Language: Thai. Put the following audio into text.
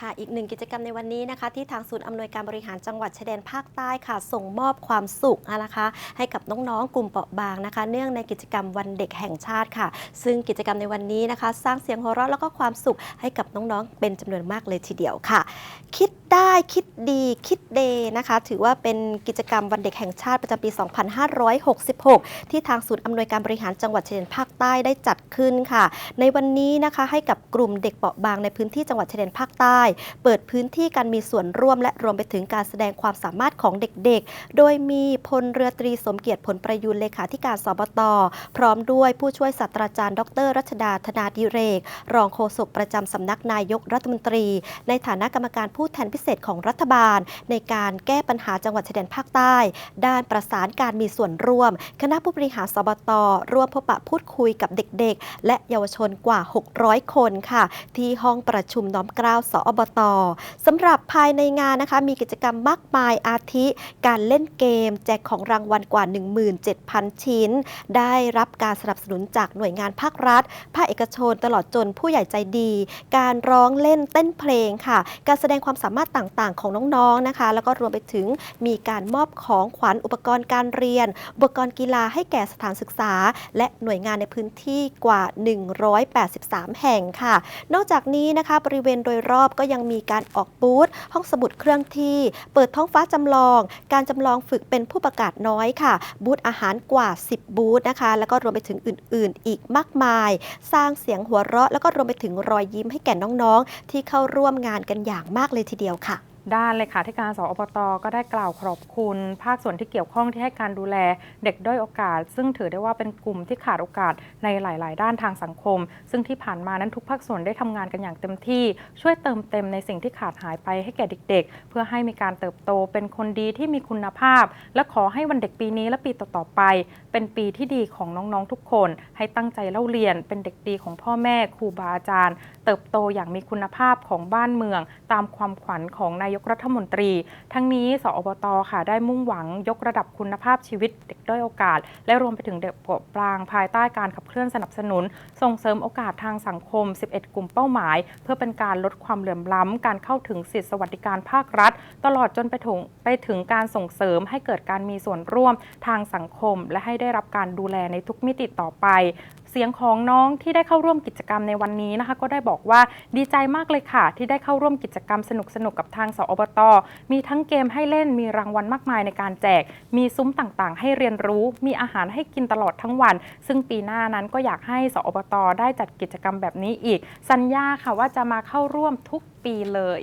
ค่ะ อีกหนึ่งกิจกรรมในวันนี้นะคะ ที่ทางศูนย์อำนวยการบริหารจังหวัดชายแดนภาคใต้ค่ะ ส่งมอบความสุขนะคะ ให้กับน้องๆกลุ่มเปราะบางนะคะ เนื่องในกิจกรรมวันเด็กแห่งชาติค่ะ ซึ่งกิจกรรมในวันนี้นะคะ สร้างเสียงหัวเราะแล้วก็ความสุขให้กับน้องๆ เป็นจำนวนมากเลยทีเดียวค่ะ คิดได้คิดดีคิดเดย์นะคะ ถือว่าเป็นกิจกรรมวันเด็กแห่งชาติประจำปี 2566 ที่ทางศูนย์อำนวยการบริหารจังหวัดชายแดนภาคใต้ได้จัดขึ้นค่ะ ในวันนี้นะคะให้กับกลุ่มเด็กเปราะบางในพื้นที่จังหวัดชายแดนภาคใต้เปิดพื้นที่การมีส่วนร่วม และรวมไปถึงการแสดงความสามารถของเด็กๆ โดยมีพลเรือตรีสมเกียรติผลประยูนเลขาธิการสบต พร้อมด้วยผู้ช่วยศาสตราจารย์ ดร รัชดาธนาดิเรก รองโฆษกประจำสำนักนายกรัฐมนตรี ในฐานะกรรมการผู้แทนพิเศษของรัฐบาล ในการแก้ปัญหาจังหวัดชายแดนภาคใต้ ด้านประสานการมีส่วนร่วม คณะผู้บริหารสบต ร่วมพบปะพูดคุยกับเด็กๆ และเยาวชนกว่า 600 คนค่ะ ที่ห้องประชุมน้อมเกล้าสอบตสำหรับภายในงานนะคะ มีกิจกรรมมากมายอาทิ การเล่นเกม แจกของรางวัลกว่า 17,000 ชิ้น ได้รับการสนับสนุนจากหน่วยงานภาครัฐ ภาคเอกชนตลอดจนผู้ใหญ่ใจดี การร้องเล่นเต้นเพลงค่ะ การแสดงความสามารถต่างๆ ของน้องๆนะคะ แล้วก็รวมไปถึงมีการมอบของขวัญอุปกรณ์การเรียน อุปกรณ์กีฬาให้แก่สถานศึกษา และหน่วยงานในพื้นที่กว่า 183 แห่งค่ะ นอกจากนี้นะคะบริเวณโดยรอบก็ยังมีการออกบูธห้องสมุดเครื่องที่ เปิดท้องฟ้าจำลอง การจำลองฝึกเป็นผู้ประกาศน้อยค่ะ บูธอาหารกว่า 10 บูธนะคะ แล้วก็รวมไปถึงอื่น ๆ อีกมากมาย สร้างเสียงหัวเราะ แล้วก็รวมไปถึงรอยยิ้มให้แก่น้อง ๆ ที่เข้าร่วมงานกันอย่างมากเลยทีเดียวค่ะ ด้านเลขาธิการสอบตก็ได้กล่าวขอบคุณ ภาคส่วนที่เกี่ยวข้องที่ให้การดูแล เด็กด้อยโอกาส ซึ่งถือได้ว่าเป็นกลุ่มที่ขาดโอกาสในหลาย ๆ ด้านทางสังคม ซึ่งที่ผ่านมานั้นทุกภาคส่วนได้ทำงานกันอย่างเต็มที่ ช่วยเติมเต็มในสิ่งที่ขาดหายไปให้แก่เด็ก ๆ เพื่อให้มีการเติบโตเป็นคนดีที่มีคุณภาพ และขอให้วันเด็กปีนี้และปีต่อ ๆ ไป เป็นปีที่ดีของน้อง ๆ ทุกคน ให้ตั้งใจเล่าเรียน เป็นเด็กดีของพ่อแม่ครูบาอาจารย์ เติบโตอย่างมีคุณภาพของบ้านเมือง ตามความขวัญของนายกรัฐมนตรี ทั้งนี้สอบตค่ะได้มุ่งหวังยกระดับคุณภาพชีวิตเด็กด้อยโอกาส และรวมไปถึงเด็กเปราะบางภายใต้การขับเคลื่อนสนับสนุน ส่งเสริมโอกาสทางสังคม 11 กลุ่มเป้าหมาย เพื่อเป็นการลดความเหลื่อมล้ำ การเข้าถึงสิทธิสวัสดิการภาครัฐ ตลอดจนไปถึงไปถึงการส่งเสริมให้เกิดการมีส่วนร่วมทางสังคม และให้ได้รับการดูแลในทุกมิติต่อไป เสียงของน้องที่ได้เข้าร่วมกิจกรรมในวันนี้นะคะ ก็ได้บอกว่าดีใจมากเลยค่ะ ที่ได้เข้าร่วมกิจกรรมสนุกๆกับทางสอบต มีทั้งเกมให้เล่นมีรางวัลมากมายในการแจก มีซุ้มต่างๆ ให้เรียนรู้ มีอาหารให้กินตลอดทั้งวัน ซึ่งปีหน้านั้นก็อยากให้สอบต ได้จัดกิจกรรมแบบนี้อีก สัญญาค่ะว่าจะมาเข้าร่วมทุกปีเลย